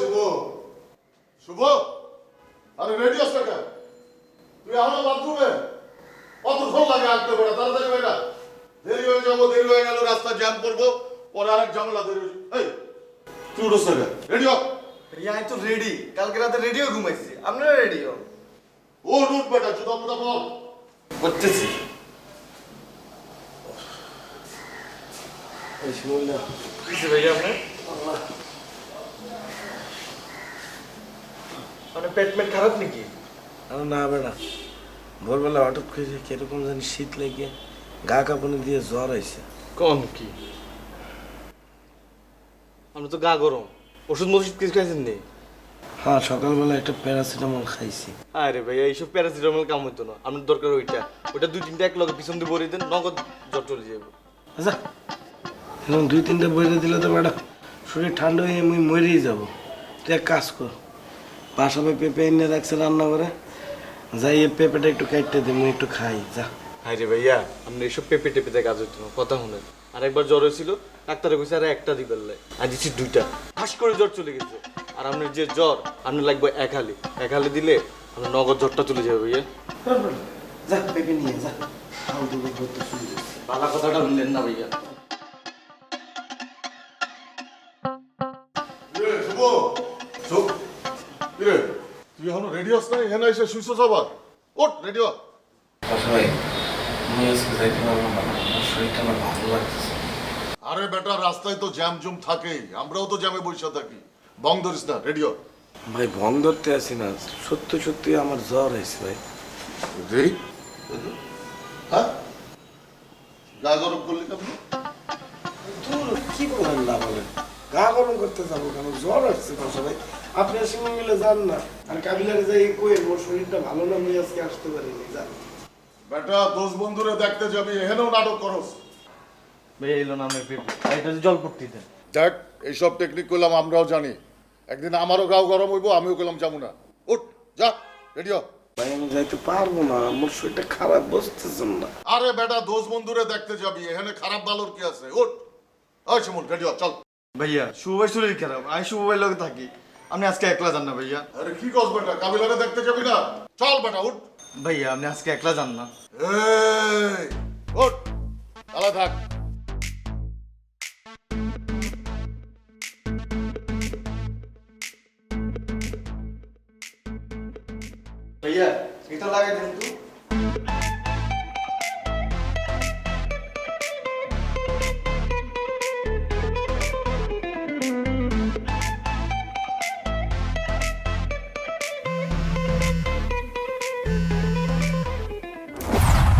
শুভ। শুভ? আরে রেডি আস কেন? তুই এখনও বাথরুমে? কতক্ষণ লাগে আসতে পারে তাড়াতাড়ি বেটা দেরি হয়ে যাব দেরি হয়ে গেল রাস্তা জ্যাম করব পরে আরেক ঝামেলা দেরি হয়ে যাবে। এই তুই উঠোস না রেডি ভাইয়া তো রেডি। কালকে রাতে রেডিও ঘুমাইছি। আপনারা রেডি ও রুট বেটা জুতা মুতা বল করতেছি। কিসে ভাইয়া আপনি মানে পেট মেট খারাপ নাকি? আরে না বেড়া। ভোরবেলা হঠাৎ করে কীরকম জানি শীত লেগে গা কাঁপুনি দিয়ে জ্বর আইছে। কম কি? আমরা তো গা গরম। ওষুধ মষুধ কিছু খাইছেন নেই হ্যাঁ সকালবেলা একটা প্যারাসিটামল খাইছি। আরে ভাইয়া এইসব প্যারাসিটামল কাম হইতো না। আপনার দরকার ওইটা। ওইটা দুই তিনটা এক লগে পিছন দিয়ে ভরে দেন নগদ জ্বর চলে যাবে আচ্ছা এরকম দুই তিনটা বইরে দিলে তো ম্যাডাম শরীর ঠান্ডা হয়ে আমি মরেই যাব। তুই এক কাজ কর বাসাবে পেঁপে এনে রাখছে রান্না করে যাই পেঁপেটা একটু কাটতে দে মুই একটু খাই যা। হাই রে ভাইয়া আপনি এইসব পেঁপে টেপেতে কাজ হইতো না কথা শুনেন। আর একবার জ্বর হয়েছিল ডাক্তারে কইছে আরে একটা দিবেন লাই আর দিচ্ছি দুইটা। হাস করে জ্বর চলে গেছে। আর আপনার যে জ্বর আপনার লাগবে এক হালি। এক হালি দিলে আপনার নগদ জ্বরটা চলে যাবে ভাইয়া। যা পেঁপে নিয়ে যা। ভালো কথাটা বললেন না ভাইয়া। শুভ। শুভ রে তুই এখনও রেডি হস না এখানে এসে শুইছস আবার ওঠ রেডি হ। আচ্ছা ভাই আমি আজকে যাইতে পারব না। আমার শরীরটা আমার ভালো লাগতেছে। আরে বেটা রাস্তায় তো জ্যাম জুম থাকেই। আমরাও তো জ্যামে বসে থাকি। বং ধরিস না রেডি হ। ভাই ভং ধরতে আসি না। সত্যি সত্যি আমার জ্বর হয়েছে ভাই। রেডি হ্যাঁ? গা গরম করলি কেমন কি বলেন না বলেন? গা গরম করতে যাব কেন? জ্বর আসছে বাসা ভাই আপনি সঙ্গে মিলে যান না। আর কাবিলারে যাই কই ওর শরীরটা ভালো না আমি আজকে আসতে পারিনি। যান। বেটা দোষ বন্ধুরে দেখতে যাবি এখানেও নাটক করস। এলো না পেঁপে। এটা জল পড়তে দেন দেখ এইসব টেকনিক করলাম আমরাও জানি। একদিন আমারও গাও গরম হইব আমিও করলাম যাব না। উঠ যা রেডি হ। ভাই আমি যাইতে পারব না আমার শরীরটা খারাপ বসতেছেন না। আরে বেটা দোষ বন্ধুরে দেখতে যাবি এখানে খারাপ ভালোর কি আছে? উঠ। ওই শিমুল রেডি হ চল। ভাইয়া শুভ ভাই শরীর খারাপ। আমি শুভ ভাই লগে থাকি। আপনি আজকে একলা যান না ভাইয়া? আরে কি কস বেটা কাবিলারে দেখতে যাবি না? চল বেটা উঠ। ভাইয়া আপনি আজকে একলা যান না। এই উঠ। তালা থাক। ভাইয়া এটা লাগাই দেন তো।